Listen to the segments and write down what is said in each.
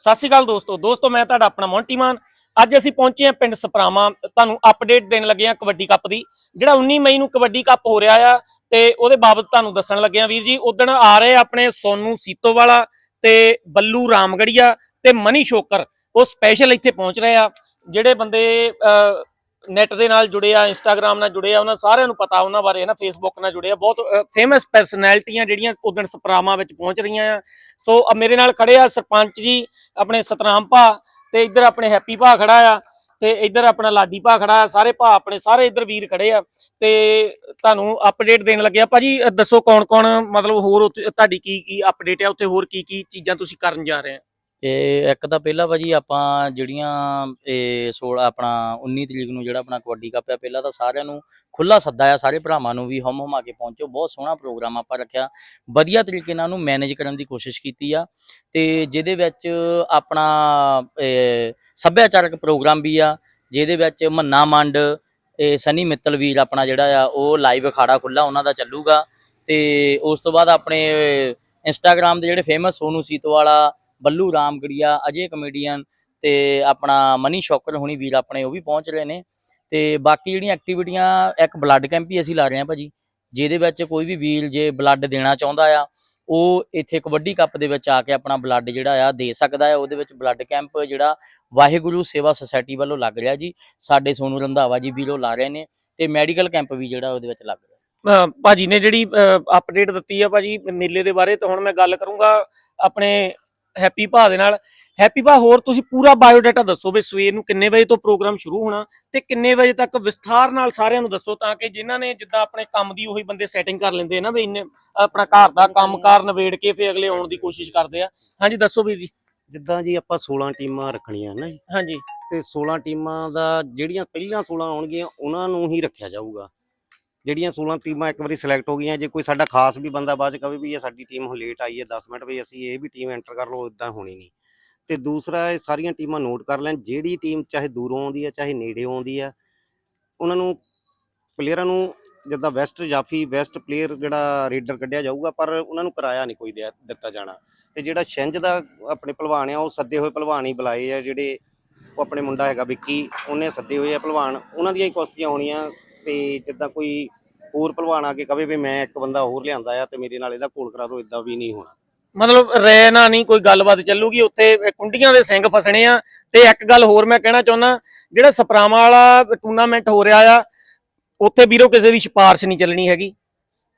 ਸਤਿ ਸ਼੍ਰੀ ਅਕਾਲ ਦੋਸਤੋ। ਦੋਸਤੋ, ਮੈਂ ਤੁਹਾਡਾ ਆਪਣਾ ਮੌਂਟੀ ਮਾਨ। ਅੱਜ ਅਸੀਂ ਪਹੁੰਚੇ ਹਾਂ ਪਿੰਡ ਸਪਰਾਮਾ ਤੁਹਾਨੂੰ ਅਪਡੇਟ ਦੇਣ ਲੱਗੇ ਹਾਂ ਕਬੱਡੀ ਕੱਪ ਦੀ। ਜਿਹੜਾ 19 ਮਈ ਨੂੰ ਕਬੱਡੀ ਕੱਪ ਹੋ ਰਿਹਾ ਆ, ਤੇ ਉਹਦੇ ਬਾਬਤ ਤੁਹਾਨੂੰ ਦੱਸਣ ਲੱਗੇ ਹਾਂ ਵੀਰ ਜੀ। ਉਦਣ ਆ ਰਹੇ ਆਪਣੇ ਸੋਨੂ ਸੀਤੋਵਾਲਾ ਤੇ ਬੱਲੂ ਰਾਮਗੜੀਆ ਤੇ ਮਨੀ ਸ਼ੋਕਰ। ਉਹ ਸਪੈਸ਼ਲ ਇੱਥੇ ਪਹੁੰਚ ਰਹੇ ਆ। ਜਿਹੜੇ ਬੰਦੇ ਨੈਟ ਦੇ ਨਾਲ ਜੁੜੇ ਆ ਇੰਸਟਾਗ੍ਰam ਨਾਲ ਜੁੜੇ ਆ, ਉਹਨਾਂ ਸਾਰਿਆਂ ਨੂੰ ਪਤਾ ਉਹਨਾਂ ਬਾਰੇ ਨਾ ਫੇਸਬੁੱਕ ਨਾਲ ਜੁੜੇ ਆ। ਬਹੁਤ ਫੇਮਸ ਪਰਸਨੈਲਿਟੀਆਂ ਜਿਹੜੀਆਂ ਉਦਣ ਸਪਰਾਵਾਂ ਵਿੱਚ ਪਹੁੰਚ ਰਹੀਆਂ ਆ। ਸੋ ਮੇਰੇ ਨਾਲ ਖੜੇ ਆ ਸਰਪੰਚ ਜੀ, ਆਪਣੇ ਸਤਨਾਮ ਭਾ, ਤੇ ਇੱਧਰ ਆਪਣੇ ਹੈਪੀ ਭਾ ਖੜਾ ਆ, ਤੇ ਇੱਧਰ ਆਪਣਾ ਲਾਡੀ ਭਾ ਖੜਾ ਆ, ਸਾਰੇ ਭਾ ਆਪਣੇ, ਸਾਰੇ ਇੱਧਰ ਵੀਰ ਖੜੇ ਆ। ਤੇ ਤੁਹਾਨੂੰ ਅਪਡੇਟ ਦੇਣ ਲੱਗਿਆ ਭਾਜੀ ਦੱਸੋ ਕੌਣ ਕੌਣ ਮਤਲਬ ਹੋਰ ਉੱਥੇ, ਤੁਹਾਡੀ ਕੀ ਕੀ ਅਪਡੇਟ ਆ? ਉੱਥੇ ਹੋਰ ਕੀ ਕੀ ਚੀਜ਼ਾਂ ਤੁਸੀਂ ਕਰਨ ਜਾ ਰਹੇ ਆ? ਇਹ ਇੱਕ ਤਾਂ ਪਹਿਲਾਂ ਭਾਜੀ ਆਪਾਂ ਜਿਹੜੀਆਂ ਇਹ 16 ਆਪਣਾ 19 ਤਰੀਕ ਨੂੰ ਜਿਹੜਾ ਆਪਣਾ ਕਬੱਡੀ ਕੱਪ ਆ, ਪਹਿਲਾਂ ਤਾਂ ਸਾਰਿਆਂ ਨੂੰ ਖੁੱਲਾ ਸੱਦਾ ਆ, ਸਾਰੇ ਭਰਾਵਾਂ ਨੂੰ ਵੀ ਹਮ ਹਮਾ ਕੇ ਪਹੁੰਚੋ। ਬਹੁਤ ਸੋਹਣਾ ਪ੍ਰੋਗਰਾਮ ਆਪਾਂ ਰੱਖਿਆ। ਵਧੀਆ ਤਰੀਕੇ ਨਾਲ ਉਹਨੂੰ ਮੈਨੇਜ ਕਰਨ ਦੀ ਕੋਸ਼ਿਸ਼ ਕੀਤੀ ਆ। ਤੇ ਜਿਹਦੇ ਵਿੱਚ ਆਪਣਾ ਸੱਭਿਆਚਾਰਕ ਪ੍ਰੋਗਰਾਮ ਵੀ ਆ, ਜਿਹਦੇ ਵਿੱਚ ਮੰਨਾ ਮੰਡ, ਇਹ, ਸਨੀ ਮਿੱਤਲ ਵੀਰ ਆਪਣਾ ਜਿਹੜਾ ਆ, ਉਹ ਲਾਈਵ ਅਖਾੜਾ ਖੁੱਲਾ ਉਹਨਾਂ ਦਾ ਚੱਲੂਗਾ। ਤੇ ਉਸ ਤੋਂ ਬਾਅਦ ਆਪਣੇ ਇੰਸਟਾਗ੍ਰam ਦੇ ਜਿਹੜੇ ਫੇਮਸ ਸੋਨੂ ਸੀਤਵਾਲਾ ਬੱਲੂ ਰਾਮਗੜੀਆ ਅਜੇ ਕਮੇਡੀਅਨ ਤੇ ਆਪਣਾ ਮਨੀ ਸ਼ੌਕਰ ਹੁਣੀ ਵੀਰ ਆਪਣੇ ਉਹ ਵੀ ਪਹੁੰਚ ਰਹੇ ਨੇ। ਤੇ ਬਾਕੀ ਜਿਹੜੀਆਂ ਐਕਟੀਵਿਟੀਆਂ ਇੱਕ ਬਲੱਡ ਕੈਂਪ ਹੀ ਅਸੀਂ ਲਾ ਰਹੇ ਹਾਂ ਭਾਜੀ ਜਿਹਦੇ ਵਿੱਚ ਕੋਈ ਵੀ ਵੀਰ ਜੇ ਬਲੱਡ ਦੇਣਾ ਚਾਹੁੰਦਾ ਆ ਉਹ ਇੱਥੇ ਕਬੱਡੀ ਕੱਪ ਦੇ ਵਿੱਚ ਆ ਕੇ ਆਪਣਾ ਬਲੱਡ ਜਿਹੜਾ ਆ ਦੇ ਸਕਦਾ ਹੈ ਉਹਦੇ ਵਿੱਚ ਬਲੱਡ ਕੈਂਪ ਜਿਹੜਾ ਵਾਹਿਗੁਰੂ ਸੇਵਾ ਸੁਸਾਇਟੀ ਵੱਲੋਂ ਲੱਗ ਰਿਹਾ ਜੀ। ਸਾਡੇ ਸੋਨੂ ਰੰਧਾਵਾ ਜੀ ਵੀਰੋ ਲਾ ਰਹੇ ਨੇ ਤੇ ਮੈਡੀਕਲ ਕੈਂਪ ਵੀ ਜਿਹੜਾ ਉਹਦੇ ਵਿੱਚ ਲੱਗ ਰਿਹਾ। ਅ, ਭਾਜੀ ਨੇ ਜਿਹੜੀ ਅਪਡੇਟ ਦਿੱਤੀ ਆ ਭਾਜੀ ਮੇਲੇ ਦੇ ਬਾਰੇ ਤਾਂ ਹੁਣ ਮੈਂ ਗੱਲ ਕਰੂੰਗਾ ਆਪਣੇ ਹੈਪੀ ਭਾ ਦੇ ਨਾਲ। ਹੈਪੀ ਭਾ ਹੋਰ ਤੁਸੀਂ ਪੂਰਾ ਬਾਇਓਡਾਟਾ ਦੱਸੋ ਵੀ ਸਵੇਰ ਨੂੰ ਕਿੰਨੇ ਵਜੇ ਤੋਂ ਪ੍ਰੋਗਰਾਮ ਸ਼ੁਰੂ ਹੋਣਾ ਤੇ ਕਿੰਨੇ ਵਜੇ ਤੱਕ ਵਿਸਥਾਰ ਨਾਲ ਸਾਰਿਆਂ ਨੂੰ ਦੱਸੋ ਤਾਂ ਕਿ ਜਿਨ੍ਹਾਂ ਨੇ ਜਿੱਦਾਂ ਆਪਣੇ ਕੰਮ ਦੀ ਉਹੀ ਬੰਦੇ ਸੈਟਿੰਗ ਕਰ ਲੈਂਦੇ ਨਾ ਵੀ ਇੰਨੇ ਆਪਣਾ ਘਰ ਦਾ ਕੰਮਕਾਰ ਨਵੇੜ ਕੇ ਫਿਰ ਅਗਲੇ ਆਉਣ ਦੀ ਕੋਸ਼ਿਸ਼ ਕਰਦੇ ਆ। ਹਾਂਜੀ ਦੱਸੋ ਵੀਰ ਜੀ। ਜਿੱਦਾਂ ਜੀ ਆਪਾਂ 16 ਟੀਮਾਂ ਰੱਖਣੀਆਂ ਨਾ ਹਾਂਜੀ। ਤੇ 16 ਟੀਮਾਂ ਦਾ ਜਿਹੜੀਆਂ ਪਹਿਲਾਂ 16 ਆਉਣਗੀਆਂ ਉਹਨਾਂ ਨੂੰ ਹੀ ਰੱਖਿਆ ਜਾਊਗਾ। ਜਿਹੜੀਆਂ 16 ਟੀਮਾਂ ਇੱਕ ਵਾਰੀ ਸਿਲੈਕਟ ਹੋ ਗਈਆਂ, ਜੇ ਕੋਈ ਸਾਡਾ ਖਾਸ ਵੀ ਬੰਦਾ ਬਾਅਦ ਚ ਕਵੇ ਵੀ ਇਹ ਸਾਡੀ ਟੀਮ ਹੁਣ ਲੇਟ ਆਈ ਹੈ 10 ਮਿੰਟ ਵੀ ਅਸੀਂ ਇਹ ਵੀ ਟੀਮ ਐਂਟਰ ਕਰ ਲਓ ਇਦਾਂ ਹੋਣੀ ਨਹੀਂ। ਤੇ ਦੂਸਰਾ, ਇਹ ਸਾਰੀਆਂ ਟੀਮਾਂ ਨੋਟ ਕਰ ਲੈਣ, ਜਿਹੜੀ ਟੀਮ ਚਾਹੇ ਦੂਰੋਂ ਆਉਂਦੀ ਹੈ, ਚਾਹੇ ਨੇੜੇ ਆਉਂਦੀ ਹੈ, ਉਹਨਾਂ ਨੂੰ ਪਲੇਅਰਾਂ ਨੂੰ ਜਿੱਦਾਂ ਵੈਸਟ ਜਾਫੀ ਬੈਸਟ ਪਲੇਅਰ ਜਿਹੜਾ ਰੇਡਰ ਕੱਢਿਆ ਜਾਊਗਾ, ਪਰ ਉਹਨਾਂ ਨੂੰ ਕਿਰਾਇਆ ਨਹੀਂ ਕੋਈ ਦਿੱਤਾ ਜਾਣਾ। ਤੇ ਜਿਹੜਾ ਛਿੰਝ ਦਾ ਆਪਣੇ ਭਲਵਾਨ ਆ, ਉਹ ਸੱਦੇ ਹੋਏ ਭਲਵਾਨ ਹੀ ਬੁਲਾਏ ਆ, ਜਿਹੜੇ ਉਹ ਆਪਣੇ ਮੁੰਡਾ ਹੈਗਾ ਵਿੱਕੀ, ਉਹਨੇ ਸੱਦੇ ਹੋਏ ਆ ਭਲਵਾਨ। ਉਹਨਾਂ ਦੀਆਂ ਹੀ ਕੁਸ਼ਤੀਆਂ ਹੋਣੀਆਂ, ਤੇ ਜਿੱਦਾਂ ਕੋਈ ਹੋਰ ਭਲਵਾਨ ਆ ਕੇ ਕਵੇ ਵੀ ਮੈਂ ਇੱਕ ਬੰਦਾ ਹੋਰ ਲਿਆਂਦਾ ਆ ਤੇ ਮੇਰੇ ਨਾਲ ਇਹਦਾ ਕੋਲ ਕਰਾ ਦਿਓ ਇਦਾਂ ਵੀ ਨਹੀਂ ਹੋਣਾ। ਮਤਲਬ ਰੈ ਨਾ ਨਹੀਂ, ਕੋਈ ਗੱਲਬਾਤ ਚੱਲੂਗੀ, ਉੱਥੇ ਕੁੰਡੀਆਂ ਦੇ ਸਿੰਘ ਫਸਣੇ ਆ। ਤੇ ਇੱਕ ਗੱਲ ਹੋਰ ਮੈਂ ਕਹਿਣਾ ਚਾਹੁੰਦਾ, ਜਿਹੜਾ ਸਪਰਾਵਾਂ ਵਾਲਾ ਟੂਰਨਾਮੈਂਟ ਹੋ ਰਿਹਾ ਆ, ਉੱਥੇ ਵੀਰੋ ਕਿਸੇ ਦੀ ਸਿਫਾਰਿਸ਼ ਨਹੀਂ ਚੱਲਣੀ ਹੈਗੀ।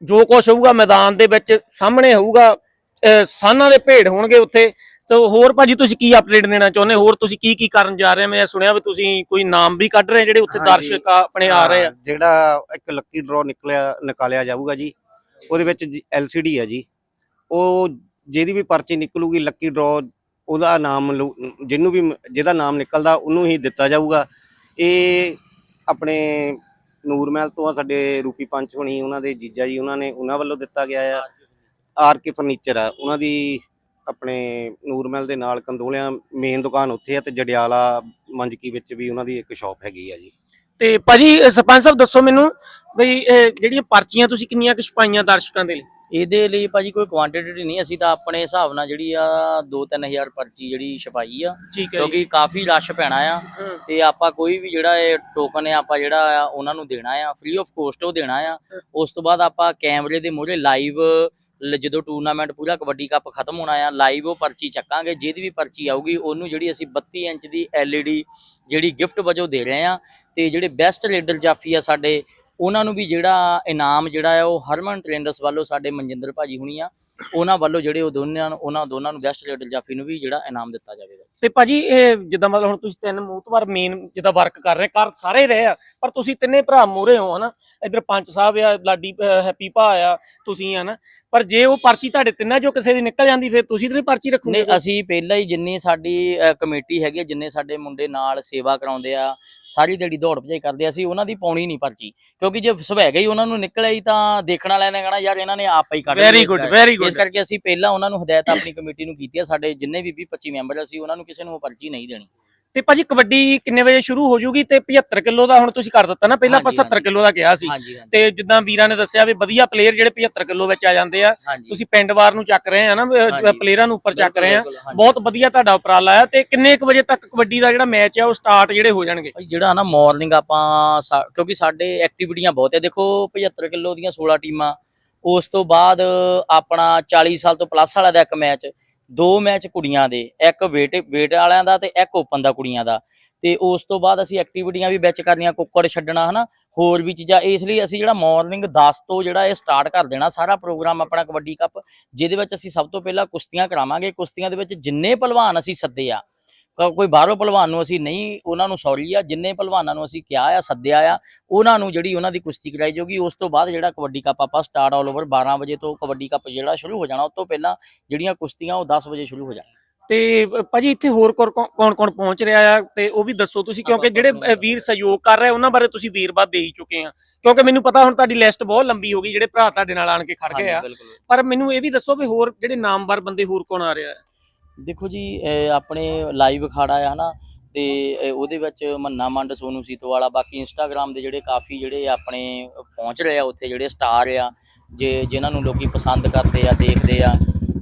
ਜੋ ਕੁਝ ਹੋਊਗਾ ਮੈਦਾਨ ਦੇ ਵਿੱਚ ਸਾਹਮਣੇ ਹੋਊਗਾ, ਅਹ ਸਾਨਾਂ ਦੇ ਭੇਡ ਹੋਣਗੇ ਉੱਥੇ। ਤੇ ਹੋਰ ਭਾਜੀ ਤੁਸੀਂ ਕੀ ਅਪਡੇਟ ਦੇਣਾ ਚਾਹੁੰਦੇ? ਹੋਰ ਤੁਸੀਂ ਕੀ ਕੀ ਕਰਨ ਜਾ ਰਹੇ ਹੋ? ਮੈਂ ਸੁਣਿਆ ਵੀ ਤੁਸੀਂ ਕੋਈ ਨਾਮ ਵੀ ਕੱਢ ਰਹੇ ਜਿਹੜੇ ਉੱਥੇ। ਦਰਸ਼ਕ ਆਪਣੇ ਆ ਰਹੇ ਆ। ਜਿਹੜਾ ਇੱਕ ਲੱਕੀ ਡਰਾਅ ਨਿਕਲਿਆ ਨਿਕਾਲਿਆ ਜਾਊਗਾ ਜੀ ਉਹਦੇ ਵਿੱਚ ਐਲਸੀਡੀ ਹੈ ਜੀ। ਉਹ ਜਿਹਦੀ ਵੀ ਪਰਚੀ ਨਿਕਲੂਗੀ ਲੱਕੀ ਡਰਾਅ ਉਹਦਾ ਨਾਮ ਜਿਹਨੂੰ ਵੀ ਜਿਹਦਾ ਨਾਮ ਨਿਕਲਦਾ ਉਹਨੂੰ ਹੀ ਦਿੱਤਾ ਜਾਊਗਾ। ਇਹ ਆਪਣੇ ਨੂਰਮਹਿਲ ਤੋਂ ਆ ਸਾਡੇ ਰੂਪੀ ਪੰਚ ਹੋਣੀ ਉਹਨਾਂ ਦੇ ਜੀਜਾ ਜੀ ਉਹਨਾਂ ਨੇ ਉਹਨਾਂ ਵੱਲੋਂ ਦਿੱਤਾ ਗਿਆ ਆ। ਆਰ ਕੇ ਫਰਨੀਚਰ ਆ ਉਹਨਾਂ ਦੀ ਆਪਣੇ ਨੂਰਮਹਿਲ ਦੇ ਨਾਲ ਕੰਦੋਲਿਆਂ ਮੇਨ ਦੁਕਾਨ ਉੱਥੇ ਆ ਤੇ ਜੜਿਆਲਾ ਮੰਜਕੀ ਵਿੱਚ ਵੀ ਉਹਨਾਂ ਦੀ ਇੱਕ ਸ਼ਾਪ ਹੈਗੀ ਆ ਜੀ। ਤੇ ਭਾਜੀ ਸਰਪੰਚ ਸਾਹਿਬ ਦੱਸੋ ਮੈਨੂੰ ਬਈ ਇਹ ਜਿਹੜੀਆਂ ਪਰਚੀਆਂ ਤੁਸੀਂ ਕਿੰਨੀਆਂ ਕੁ ਛਪਾਈਆਂ ਦਰਸ਼ਕਾਂ ਦੇ ਲਈ? ਇਹਦੇ ਲਈ ਭਾਜੀ ਕੋਈ ਕੁਆਂਟੀਟੀ ਨਹੀਂ ਅਸੀਂ ਤਾਂ ਆਪਣੇ ਹਿਸਾਬ ਨਾਲ ਜਿਹੜੀ ਆ 2-3000 ਪਰਚੀ ਜਿਹੜੀ ਛਪਾਈ ਆ ਠੀਕ ਹੈ ਕਿਉਂਕਿ ਕਾਫੀ ਰਸ਼ ਪੈਣਾ ਆ। ਤੇ ਆਪਾਂ ਕੋਈ ਵੀ ਜਿਹੜਾ ਇਹ ਟੋਕਨ ਹੈ ਆਪਾਂ ਜਿਹੜਾ ਆ ਉਹਨਾਂ ਨੂੰ ਦੇਣਾ ਆ ਫ੍ਰੀ ਆਫ ਕੋਸਟ ਉਹ ਦੇਣਾ ਆ। ਉਸ ਤੋਂ ਬਾਅਦ ਆਪਾਂ ਕੈਮਰੇ ਦੇ ਮੂਹਰੇ ਲਾਈਵ ਜਦੋਂ ਟੂਰਨਾਮੈਂਟ ਪੂਰਾ ਕਬੱਡੀ ਕੱਪ ਖਤਮ ਹੋਣਾ ਆ ਲਾਈਵ ਉਹ ਪਰਚੀ ਚੱਕਾਂਗੇ, ਜਿਹਦੀ ਵੀ ਪਰਚੀ ਆਊਗੀ, ਉਹਨੂੰ ਜਿਹੜੀ ਅਸੀਂ 32 ਇੰਚ ਦੀ LED ਜਿਹੜੀ ਗਿਫਟ ਵਜੋਂ ਦੇ ਰਹੇ ਆ ਤੇ ਜਿਹੜੇ ਬੈਸਟ ਲੀਡਰ ਜਾਫੀ ਆ ਸਾਡੇ, ਉਹਨਾਂ ਨੂੰ ਵੀ ਜਿਹੜਾ ਇਨਾਮ ਜਿਹੜਾ ਆ, ਉਹ ਹਰਮਨ ਟ੍ਰੇਨਰਸ ਵੱਲੋਂ ਸਾਡੇ ਮਨਜਿੰਦਰ ਭਾਜੀ ਹੁਣੀ ਆ, ਉਹਨਾਂ ਵੱਲੋਂ ਜਿਹੜੇ ਉਹ ਦੋਨਾਂ ਨੂੰ, ਉਹਨਾਂ ਦੋਨਾਂ ਨੂੰ ਬੈਸਟ ਲੀਡਰ ਜਾਫੀ ਨੂੰ ਵੀ ਜਿਹੜਾ ਇਨਾਮ ਦਿੱਤਾ ਜਾਵੇਗਾ। ਤੇ ਭਾਜੀ ਇਹ ਜਿੱਦਾਂ ਮਤਲਬ ਹੁਣ ਤੁਸੀਂ ਤਿੰਨ ਮੂਤਵਾਰ ਮੇਨ ਜਿੱਦਾਂ ਵਰਕ ਕਰ ਰਹੇ ਕਰ ਸਾਰੇ ਰਹੇ ਆ ਪਰ ਤੁਸੀਂ ਤਿੰਨੇ ਭਰਾ ਮੋਰੇ ਹੋ ਹਨਾ? ਇਧਰ ਪੰਚ ਸਾਹਿਬ ਆ ਲਾਡੀ ਹੈਪੀ ਭਾ ਆ ਤੁਸੀਂ ਆ ਨਾ ਪਰ ਜੇ ਉਹ ਪਰਚੀ ਤੁਹਾਡੇ ਤਿੰਨਾਂ ਚੋਂ ਕਿਸੇ ਦੀ ਨਿਕਲ ਜਾਂਦੀ ਫਿਰ ਤੁਸੀਂ ਤੇ ਪਰਚੀ ਰੱਖੋਗੇ ਨਹੀਂ ਅਸੀਂ ਪਹਿਲਾਂ ਹੀ ਜਿੰਨੀ ਸਾਡੀ ਕਮੇਟੀ ਹੈਗੀ ਜਿੰਨੇ ਸਾਡੇ ਮੁੰਡੇ ਨਾਲ ਸੇਵਾ ਕਰਾਉਂਦੇ ਆ ਸਾਰੀ ਦਿਹਾੜੀ ਦੌੜ ਭਜਾਈ ਕਰਦੇ ਆ ਅਸੀਂ ਉਹਨਾਂ ਦੀ ਪਾਉਣੀ ਨਹੀਂ ਪਰਚੀ। ਕਿਉਂਕਿ ਜੇ ਸੁਭੈਗਾ ਹੀ ਉਹਨਾਂ ਨੂੰ ਨਿਕਲ ਆਈ ਤਾਂ ਦੇਖਣ ਵਾਲਿਆਂ ਨੇ ਕਹਣਾ ਯਾਰ ਇਹਨਾਂ ਨੇ ਆਪ ਹੀ ਕੱਢ ਵੈਰੀ ਇਸ ਗੁੱਡ। ਵੈਰੀ ਇਸ ਗੁੱਡ ਕਰਕੇ ਅਸੀਂ ਪਹਿਲਾਂ ਉਹਨਾਂ ਨੂੰ ਹਦਾਇਤ ਆਪਣੀ ਕਮੇਟੀ ਨੂੰ ਕੀਤੀ ਆ ਸਾਡੇ ਜਿੰਨੇ ਵੀ 20 25 ਮੈਂਬਰ ਅਸੀਂ ਉਹਨਾਂ ਨੂੰ ਕਿਸੇ ਨੂੰ ਉਹ ਪਰਚੀ ਨਹੀਂ ਦੇਣੀ। ਤੇ ਭਾਜੀ ਕਬੱਡੀ ਕਿੰਨੇ ਵਜੇ ਸ਼ੁਰੂ ਹੋ ਜੂਗੀ? ਤੇ 75 ਕਿਲੋ ਦਾ ਹੁਣ ਤੁਸੀਂ ਕਰ ਦਿੱਤਾ ਨਾ ਪਹਿਲਾਂ ਆਪਾਂ ਹਾਂਜੀ, 70 ਕਿਲੋ ਦਾ ਕਿਹਾ ਸੀ। ਹਾਂਜੀ ਹਾਂਜੀ। ਤੇ ਜਿੱਦਾਂ ਵੀਰਾਂ ਨੇ ਦੱਸਿਆ ਵੀ ਵਧੀਆ ਪਲੇਅਰ ਜਿਹੜੇ 75 ਕਿਲੋ ਵਿੱਚ ਆ ਜਾਂਦੇ ਆ ਹਾਂਜੀ। ਤੁਸੀਂ ਪਿੰਡ ਵਾਰ ਨੂੰ ਚੱਕ ਰਹੇ ਆ ਨਾ ਹਾਂਜੀ। ਪਲੇਅਰਾਂ ਨੂੰ ਉੱਪਰ ਚੱਕ ਰਹੇ ਆ। ਬਿਲਕੁਲ, ਹਾਂਜੀ। ਬਹੁਤ ਵਧੀਆ ਤੁਹਾਡਾ ਉਪਰਾਲਾ ਆ ਤੇ ਕਿੰਨੇ ਕੁ ਵਜੇ ਤੱਕ ਕਬੱਡੀ ਦਾ ਜਿਹੜਾ ਮੈਚ ਆ ਉਹ ਸਟਾਰਟ ਜਿਹੜੇ ਹੋ ਜਾਣਗੇ? ਭਾਈ ਜਿਹੜਾ ਨਾ ਮਾਰਨਿੰਗ ਆਪਾਂ ਸਾ- ਕਿਉਂਕਿ ਸਾਡੇ ਐਕਟੀਵਿਟੀਆਂ ਬਹੁਤ ਹੈ ਦੇਖੋ 75 ਕਿਲੋ ਦੀਆਂ 16 ਟੀਮਾਂ ਉਸ ਤੋਂ ਬਾਅਦ ਆਪਣਾ 40 ਸਾਲ ਤੋਂ ਪਲੱਸ ਵਾਲਾ ਦਾ ਇੱਕ ਮੈਚ ਦੋ ਮੈਚ ਕੁੜੀਆਂ ਦੇ, ਇੱਕ ਵੇਟ ਵੇਟ ਵਾਲਿਆਂ ਦਾ ਤੇ ਇੱਕ ਓਪਨ ਦਾ ਕੁੜੀਆਂ ਦਾ। ਤੇ ਉਸ ਤੋਂ ਬਾਅਦ ਅਸੀਂ ਐਕਟੀਵਿਟੀਆਂ ਵੀ ਵਿੱਚ ਕਰਨੀਆਂ, ਕੁੱਕੜ ਛੱਡਣਾ, ਹਨਾ? ਹੋਰ ਵੀ ਚੀਜ਼ਾਂ, ਇਸ ਲਈ ਅਸੀਂ ਜਿਹੜਾ ਮਾਰਨਿੰਗ 10 ਤੋਂ ਜਿਹੜਾ ਇਹ ਸਟਾਰਟ ਕਰ ਦੇਣਾ, ਸਾਰਾ ਪ੍ਰੋਗਰਾਮ ਆਪਣਾ ਕਬੱਡੀ ਕੱਪ ਜਿਹਦੇ ਵਿੱਚ ਅਸੀਂ ਸਭ ਤੋਂ ਪਹਿਲਾਂ ਕੁਸ਼ਤੀਆਂ ਕਰਾਵਾਂਗੇ। ਕੁਸ਼ਤੀਆਂ ਦੇ ਵਿੱਚ ਜਿੰਨੇ ਪਹਿਲਵਾਨ ਅਸੀਂ ਸੱਦੇ ਆ ਕੋਈ ਬਾਹਰੋਂ ਪਹਿਲਵਾਨ ਨੂੰ ਅਸੀਂ ਨਹੀਂ ਉਹਨਾਂ ਨੂੰ ਸੌਰੀ ਆ ਜਿੰਨੇ ਪਹਿਲਵਾਨਾਂ ਨੂੰ ਅਸੀਂ ਕਿਹਾ ਆ ਸੱਦਿਆ ਆ ਉਹਨਾਂ ਨੂੰ ਜਿਹੜੀ ਉਹਨਾਂ ਦੀ ਕੁਸ਼ਤੀ ਕਰਾਈ ਜਾਊਗੀ ਉਸ ਤੋਂ ਬਾਅਦ ਜਿਹੜਾ ਕਬੱਡੀ ਕੱਪ ਆਪਾਂ ਸਟਾਰਟ ਆਲ ਓਵਰ 12 ਵਜੇ ਤੋਂ ਕਬੱਡੀ ਕੱਪ ਜਿਹੜਾ ਸ਼ੁਰੂ ਹੋ ਜਾਣਾ ਉਸ ਤੋਂ ਪਹਿਲਾਂ ਜਿਹੜੀਆਂ ਕੁਸ਼ਤੀਆਂ ਉਹ 10 ਵਜੇ ਸ਼ੁਰੂ ਹੋ ਜਾਣਗੀਆਂ ਤੇ ਭਾਜੀ ਇੱਥੇ ਹੋਰ ਕੌਣ ਕੌਣ ਪਹੁੰਚ ਰਿਹਾ ਆ? ਤੇ ਉਹ ਵੀ ਦੱਸੋ ਤੁਸੀਂ ਕਿਉਂਕਿ ਜਿਹੜੇ ਵੀਰ ਸਹਿਯੋਗ ਕਰ ਰਹੇ ਉਹਨਾਂ ਬਾਰੇ ਤੁਸੀਂ ਵੀਰਵਾਦ ਦੇ ਹੀ ਚੁੱਕੇ ਆ। ਕਿਉਂਕਿ ਮੈਨੂੰ ਪਤਾ ਹੁਣ ਤੁਹਾਡੀ ਲਿਸਟ ਬਹੁਤ ਲੰਬੀ ਹੋ ਗਈ ਜਿਹੜੇ ਭਰਾ ਤੁਹਾਡੇ ਨਾਲ ਆਣ ਕੇ ਖੜ ਗਏ ਆ। ਪਰ ਮੈਨੂੰ ਇਹ ਵੀ ਦੱਸੋ ਵੀ ਹੋਰ ਜਿਹੜੇ ਨਾਮਵਰ ਬੰਦੇ ਹੋਰ ਕੌਣ ਆ ਰਿਹਾ ਹੈ ਦੇਖੋ ਜੀ ਆਪਣੇ ਲਾਈਵ ਅਖਾੜਾ ਆ ਹਨਾ, ਤੇ ਇਹ ਉਹਦੇ ਵਿੱਚ ਮੰਨਾ ਮੰਡ, ਸੋਨੂ ਸੀਤੋ ਵਾਲਾ ਬਾਕੀ ਇੰਸਟਾਗ੍ਰam ਦੇ ਜਿਹੜੇ ਕਾਫੀ ਜਿਹੜੇ ਆਪਣੇ ਪਹੁੰਚ ਰਹੇ ਆ, ਉੱਥੇ ਜਿਹੜੇ ਸਟਾਰ ਆ, ਜੇ ਜਿਨ੍ਹਾਂ ਨੂੰ ਲੋਕੀ ਪਸੰਦ ਕਰਦੇ ਆ, ਦੇਖਦੇ ਆ,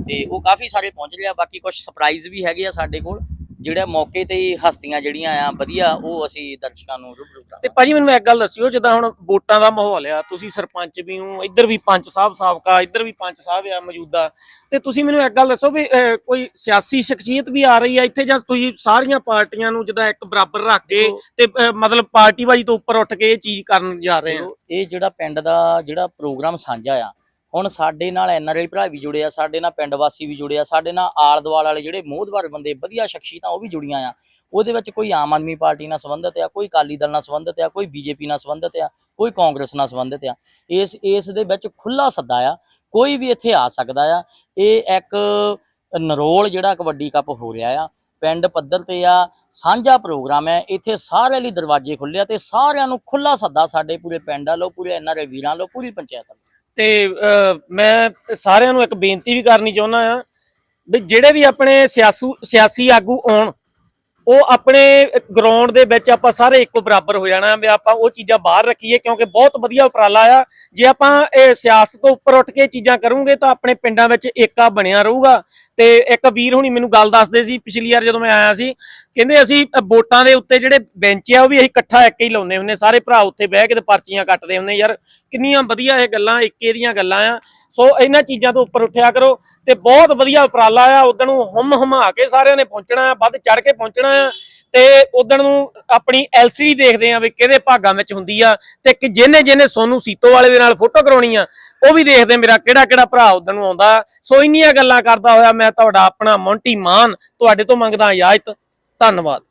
ਤੇ ਉਹ ਕਾਫੀ ਸਾਰੇ ਪਹੁੰਚ ਰਹੇ ਆ, ਬਾਕੀ ਕੁਝ ਸਰਪ੍ਰਾਈਜ਼ ਵੀ ਹੈਗੇ ਆ ਸਾਡੇ ਕੋਲ। ਜਿਹੜੇ ਮੌਕੇ ਤੇ ਹੀ ਹਸਤੀਆਂ ਜਿਹੜੀਆਂ ਆ ਵਧੀਆ ਉਹ ਅਸੀਂ ਦਰਸ਼ਕਾਂ ਨੂੰ ਰੂਬਰੂ ਤੇ ਕਰਾਂਗੇ ਭਾਜੀ ਮੈਨੂੰ ਇੱਕ ਗੱਲ ਦੱਸਿਓ ਜਿੱਦਾਂ ਹੁਣ ਵੋਟਾਂ ਦਾ ਮਾਹੌਲ ਆ ਤੁਸੀਂ ਸਰਪੰਚ ਵੀ ਹੋ ਇੱਧਰ ਵੀ ਪੰਚ ਸਾਹਿਬ ਸਾਬਕਾ ਇੱਧਰ ਵੀ ਪੰਚ ਸਾਹਿਬ ਆ ਮੌਜੂਦਾ। ਤੇ ਤੁਸੀਂ ਮੈਨੂੰ ਇੱਕ ਗੱਲ ਦੱਸੋ ਵੀ ਕੋਈ ਸਿਆਸੀ ਸ਼ਖਸੀਅਤ ਵੀ ਆ ਰਹੀ ਆ ਇੱਥੇ ਜਾਂ ਤੁਸੀਂ ਸਾਰੀਆਂ ਪਾਰਟੀਆਂ ਨੂੰ ਜਿੱਦਾਂ ਇੱਕ ਬਰਾਬਰ ਰੱਖ ਕੇ ਤੇ ਮਤਲਬ ਪਾਰਟੀ ਵਾਜੀ ਤੋਂ ਉੱਪਰ ਉੱਠ ਕੇ ਇਹ ਚੀਜ਼ ਕਰਨ ਜਾ ਰਹੇ ਦੇਖੋ, ਇਹ ਜਿਹੜਾ ਪਿੰਡ ਦਾ ਜਿਹੜਾ ਪ੍ਰੋਗਰਾਮ ਸਾਂਝਾ ਆ ਹੁਣ ਸਾਡੇ ਨਾਲ ਐਨਆਰਆਈ ਭਰਾ ਵੀ ਜੁੜੇ ਆ, ਸਾਡੇ ਨਾਲ ਪਿੰਡ ਵਾਸੀ ਵੀ ਜੁੜੇ ਆ, ਸਾਡੇ ਨਾਲ ਆਲ ਦੁਆਲ ਵਾਲੇ ਜਿਹੜੇ ਮੋਹਦਵਾਰ ਬੰਦੇ, ਵਧੀਆ ਸ਼ਖਸੀਅਤਾਂ ਉਹ ਵੀ ਜੁੜੀਆਂ ਆ। ਉਹਦੇ ਵਿੱਚ ਕੋਈ ਆਮ ਆਦਮੀ ਪਾਰਟੀ ਨਾਲ ਸੰਬੰਧਿਤ ਆ, ਕੋਈ ਅਕਾਲੀ ਦਲ ਨਾਲ ਸੰਬੰਧਿਤ ਆ, ਕੋਈ ਬੀਜੇਪੀ ਨਾਲ ਸੰਬੰਧਿਤ ਆ, ਕੋਈ ਕਾਂਗਰਸ ਨਾਲ ਸੰਬੰਧਿਤ ਆ। ਇਸ ਇਸ ਦੇ ਵਿੱਚ ਖੁੱਲਾ ਸੱਦਾ ਆ, ਕੋਈ ਵੀ ਇੱਥੇ ਆ ਸਕਦਾ ਆ। ਇਹ ਇੱਕ ਨਰੋਲ ਜਿਹੜਾ ਕਬੱਡੀ ਕੱਪ ਹੋ ਰਿਹਾ ਆ, ਪਿੰਡ ਪੱਧਰ ਤੇ ਆ, ਸਾਂਝਾ ਪ੍ਰੋਗਰਾਮ ਹੈ ਇੱਥੇ ਸਾਰਿਆਂ ਲਈ ਦਰਵਾਜ਼ੇ ਖੁੱਲੇ ਆ ਤੇ ਸਾਰਿਆਂ ਨੂੰ ਖੁੱਲਾ ਸੱਦਾ ਸਾਡੇ ਪੂਰੇ ਪਿੰਡ ਵੱਲੋਂ, ਪੂਰੇ ਐਨਆਰਆਈ ਵੀਰਾਂ ਵੱਲੋਂ, ਪੂਰੀ ਪੰਚਾਇਤ ਵੱਲੋਂ। ਤੇ ਮੈਂ ਸਾਰਿਆਂ ਨੂੰ ਇੱਕ ਬੇਨਤੀ ਵੀ ਕਰਨੀ ਚਾਹੁੰਦਾ ਆ ਵੀ ਜਿਹੜੇ ਵੀ ਆਪਣੇ ਸਿਆਸੂ ਸਿਆਸੀ ਆਗੂ ਆਉਣ ਉਹ ਆਪਣੇ ਗਰਾਊਂਡ ਦੇ ਵਿੱਚ ਆਪਾਂ ਸਾਰੇ ਇੱਕੋ ਬਰਾਬਰ ਹੋ ਜਾਣਾ ਵੀ ਆਪਾਂ ਉਹ ਚੀਜ਼ਾਂ ਬਾਹਰ ਰੱਖੀਏ, ਕਿਉਂਕਿ ਬਹੁਤ ਵਧੀਆ ਉਪਰਾਲਾ ਆ। ਜੇ ਆਪਾਂ ਇਹ ਸਿਆਸਤ ਤੋਂ ਉੱਪਰ ਉੱਠ ਕੇ ਚੀਜ਼ਾਂ ਕਰੂੰਗੇ ਤਾਂ ਆਪਣੇ ਪਿੰਡਾਂ ਵਿੱਚ ਏਕਾ ਬਣਿਆ ਰਹੂਗਾ। ਤੇ ਇੱਕ ਵੀਰ ਹੁਣੀ ਮੈਨੂੰ ਗੱਲ ਦੱਸਦੇ ਸੀ ਪਿਛਲੀ ਵਾਰ ਜਦੋਂ ਮੈਂ ਆਇਆ ਸੀ, ਕਹਿੰਦੇ ਅਸੀਂ ਵੋਟਾਂ ਦੇ ਉੱਤੇ ਜਿਹੜੇ ਬੈਂਚ ਆ ਉਹ ਵੀ ਅਸੀਂ ਇਕੱਠਾ ਇੱਕ ਹੀ ਲਾਉਂਦੇ ਹੁੰਨੇ ਸਾਰੇ ਭਰਾ ਉੱਥੇ ਬਹਿ ਕੇ ਤੇ ਪਰਚੀਆਂ ਕੱਟਦੇ ਹੁੰਨੇ ਯਾਰ ਕਿੰਨੀਆਂ ਵਧੀਆ ਇਹ ਗੱਲਾਂ ਇੱਕੇ ਦੀਆਂ ਗੱਲਾਂ ਆ। ਸੋ ਇਹਨਾਂ ਚੀਜ਼ਾਂ ਤੋਂ ਉੱਪਰ ਉੱਠਿਆ ਕਰੋ ਤੇ ਬਹੁਤ ਵਧੀਆ ਉਪਰਾਲਾ ਆ। ਉਦੋਂ ਨੂੰ ਹਮ ਹਮਾ ਕੇ ਸਾਰਿਆਂ ਨੇ ਪਹੁੰਚਣਾ ਆ, ਵੱਧ ਚੜ ਕੇ ਪਹੁੰਚਣਾ ਆ ਤੇ ਉਦੋਂ ਨੂੰ ਆਪਣੀ ਐਲਸੀਡੀ ਦੇਖਦੇ ਆ ਵੀ ਕਿਹਦੇ ਭਾਗਾਂ ਵਿੱਚ ਹੁੰਦੀ ਆ ਤੇ ਕਿ ਜਿਹਨੇ ਜਿਹਨੇ ਸੋਨੂ ਸੀਤੋ ਵਾਲੇ ਦੇ ਨਾਲ ਫੋਟੋ ਕਰਾਉਣੀ ਆ, ਉਹ ਵੀ ਦੇਖਦੇ ਮੇਰਾ ਕਿਹੜਾ ਕਿਹੜਾ ਭਰਾ ਉਦੋਂ ਨੂੰ ਆਉਂਦਾ। ਸੋ ਇੰਨੀਆਂ ਗੱਲਾਂ ਕਰਦਾ ਹੋਇਆ ਮੈਂ ਤੁਹਾਡਾ ਆਪਣਾ ਮੌਂਟੀ ਮਾਨ, ਤੁਹਾਡੇ ਤੋਂ ਮੰਗਦਾ ਇਜਾਜ਼ਤ। ਧੰਨਵਾਦ।